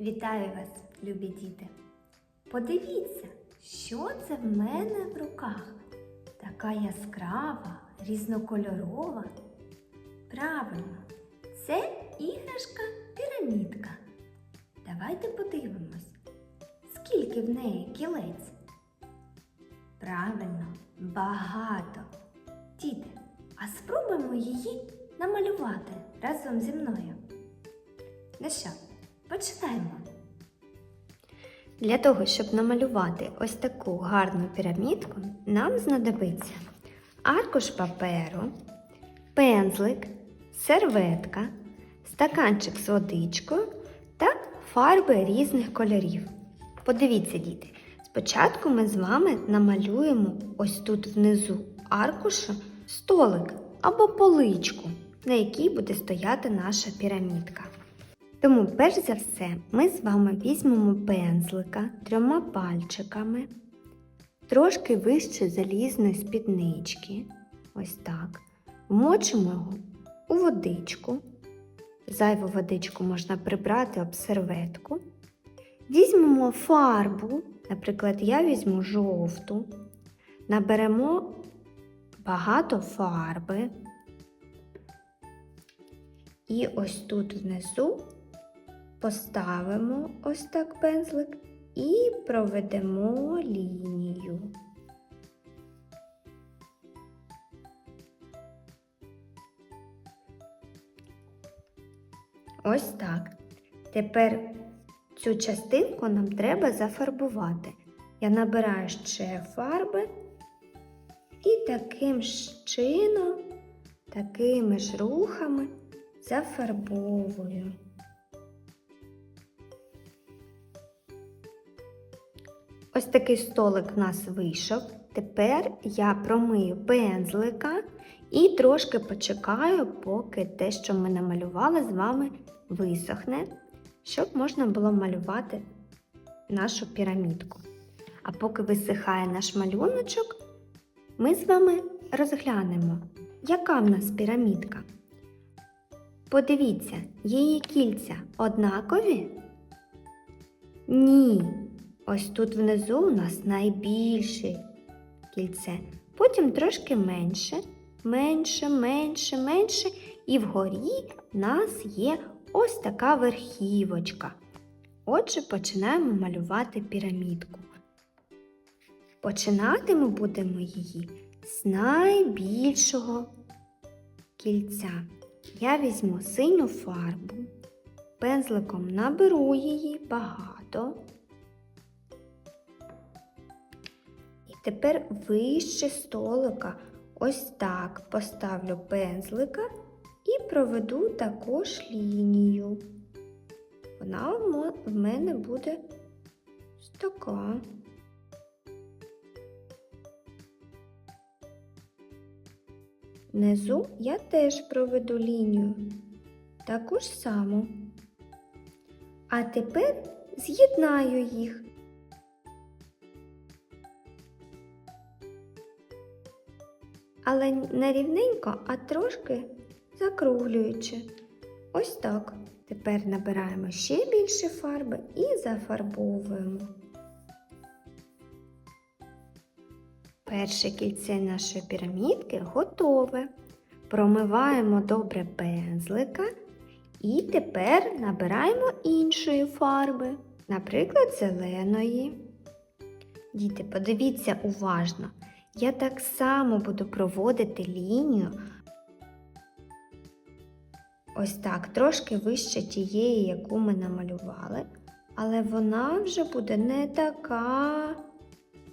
Вітаю вас, любі діти! Подивіться, що це в мене в руках. Така яскрава, різнокольорова. Правильно, це іграшка пірамідка. Давайте подивимось, скільки в неї кілець. Правильно, багато. Діти, а спробуємо її намалювати разом зі мною. Ну що, починаємо. Для того, щоб намалювати ось таку гарну пірамідку, нам знадобиться аркуш паперу, пензлик, серветка, стаканчик з водичкою та фарби різних кольорів. Подивіться, діти, спочатку ми з вами намалюємо ось тут внизу аркуша столик або поличку, на якій буде стояти наша пірамідка. Тому, перш за все, ми з вами візьмемо пензлика трьома пальчиками, трошки вище залізної спіднички, ось так, вмочимо його у водичку. Зайву водичку можна прибрати об серветку. Візьмемо фарбу, наприклад, я візьму жовту, наберемо багато фарби. І ось тут внизу поставимо ось так пензлик і проведемо лінію. Ось так. Тепер цю частинку нам треба зафарбувати. Я набираю ще фарби і таким ж чином, такими ж рухами зафарбовую. Ось такий столик в нас вийшов. Тепер я промию пензлика і трошки почекаю, поки те, що ми намалювали з вами, висохне, щоб можна було малювати нашу пірамідку. А поки висихає наш малюночок, ми з вами розглянемо, яка в нас пірамідка. Подивіться, її кільця однакові? Ні. Ось тут внизу у нас найбільше кільце. Потім трошки менше, менше, менше, менше. І вгорі в нас є ось така верхівочка. Отже, починаємо малювати пірамідку. Починати ми будемо її з найбільшого кільця. Я візьму синю фарбу, пензликом наберу її багато. Тепер вище столика ось так поставлю пензлика і проведу також лінію. Вона в мене буде така. Внизу я теж проведу лінію, таку ж саму. А тепер з'єднаю їх. Але не рівненько, а трошки закруглюючи. Ось так. Тепер набираємо ще більше фарби і зафарбовуємо. Перше кільце нашої пірамідки готове. Промиваємо добре пензлика і тепер набираємо іншої фарби, наприклад, зеленої. Діти, подивіться уважно. Я так само буду проводити лінію. Ось так, трошки вище тієї, яку ми намалювали, але вона вже буде не така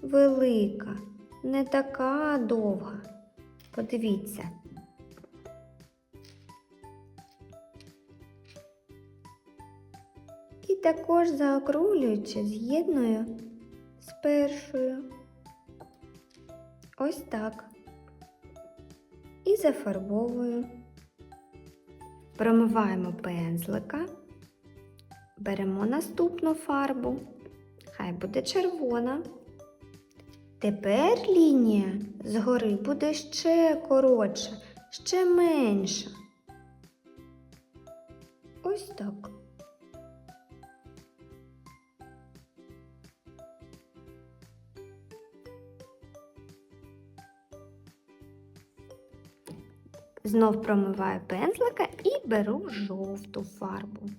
велика не така довга. Подивіться. І також заокруглюючи з'єдную з першою. Ось так. І зафарбовую. Промиваємо пензлика, беремо наступну фарбу, хай буде червона. Тепер лінія згори буде ще коротша, ще менша. Ось так. Знов промиваю пензлика і беру жовту фарбу.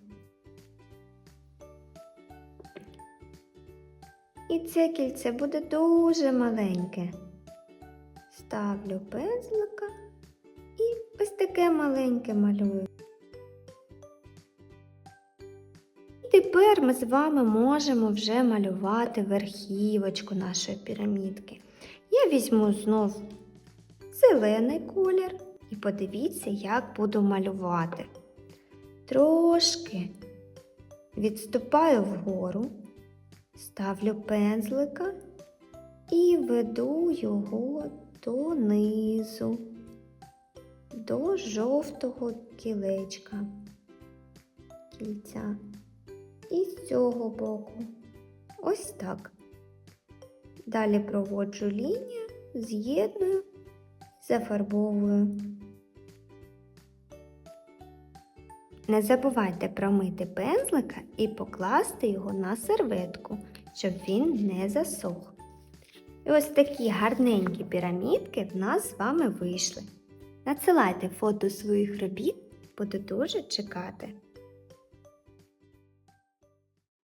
І це кільце буде дуже маленьке. Ставлю пензлика і ось таке маленьке малюю. І тепер ми з вами можемо вже малювати верхівочку нашої пірамідки. Я візьму знов зелений колір і подивіться, як буду малювати. Трошки відступаю вгору, ставлю пензлика і веду його донизу, до жовтого кілечка кільця. І з цього боку. Ось так. Далі проводжу лінію, з'єдную, зафарбовую. Не забувайте промити пензлика і покласти його на серветку, щоб він не засох. І ось такі гарненькі пірамідки в нас з вами вийшли. Надсилайте фото своїх робіт, буду дуже чекати.